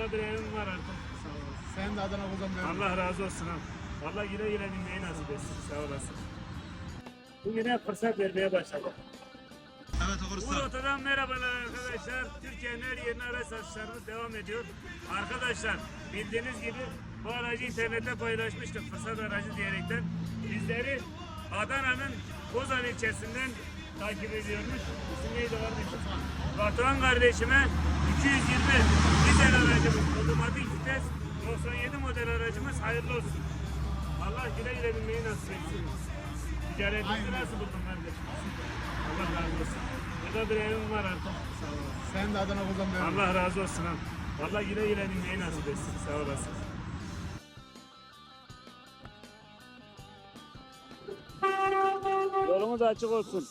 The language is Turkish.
Burada bir evim var artık. Sağ ol. Sen de Adana Kozan Bey. Allah razı olsun ha. Allah güle güle binmeyi nasip etsin. Sağ olasın. Bugüne fırsat vermeye başladık. Evet Uğur rotadan merhabalar arkadaşlar. Türkiye'nin her yerine araç satışlarımız devam ediyor. Arkadaşlar bildiğiniz gibi bu aracı internette paylaşmıştık fırsat aracı diyerekten. Bizleri Adana'nın Kozan ilçesinden takip ediyormuş. İsim neydi kardeşim? Batuhan kardeşime 220 97 model aracımız hayırlı olsun. Allah güle güle binmeyi nasip etsin. Ticaretinizi nasıl buldun kardeşim? Allah razı olsun. Burada bir evim var artık. Sağ ol. Sen de Adana Kozan Bey. Allah razı olsun ha. Allah güle güle binmeyi nasip etsin. Sağ olasın. Yolumuz açık olsun.